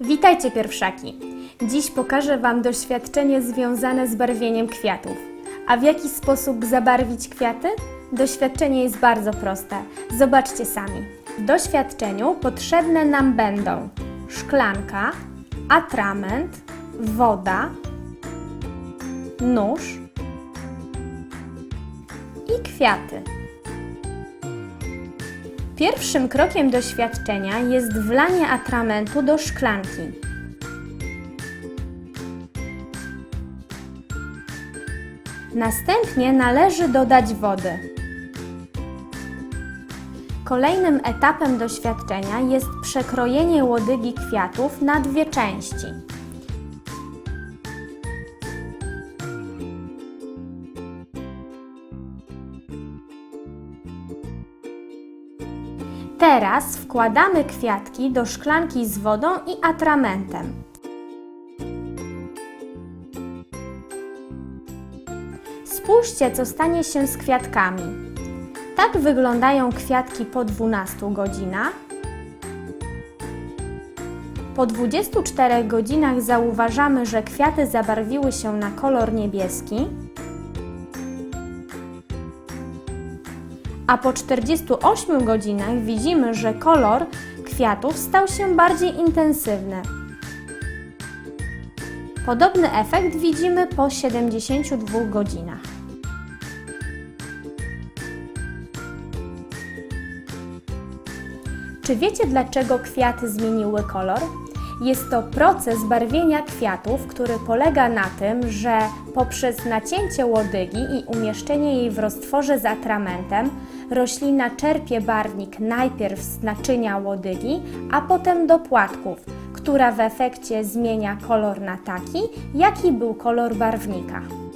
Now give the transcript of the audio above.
Witajcie pierwszaki! Dziś pokażę Wam doświadczenie związane z barwieniem kwiatów. A w jaki sposób zabarwić kwiaty? Doświadczenie jest bardzo proste. Zobaczcie sami. W doświadczeniu potrzebne nam będą szklanka, atrament, woda, nóż i kwiaty. Pierwszym krokiem doświadczenia jest wlanie atramentu do szklanki. Następnie należy dodać wody. Kolejnym etapem doświadczenia jest przekrojenie łodygi kwiatów na dwie części. Teraz wkładamy kwiatki do szklanki z wodą i atramentem. Spójrzcie, co stanie się z kwiatkami. Tak wyglądają kwiatki po 12 godzinach. Po 24 godzinach zauważamy, że kwiaty zabarwiły się na kolor niebieski. A po 48 godzinach widzimy, że kolor kwiatów stał się bardziej intensywny. Podobny efekt widzimy po 72 godzinach. Czy wiecie dlaczego kwiaty zmieniły kolor? Jest to proces barwienia kwiatów, który polega na tym, że poprzez nacięcie łodygi i umieszczenie jej w roztworze z atramentem roślina czerpie barwnik najpierw z naczynia łodygi, a potem do płatków, która w efekcie zmienia kolor na taki, jaki był kolor barwnika.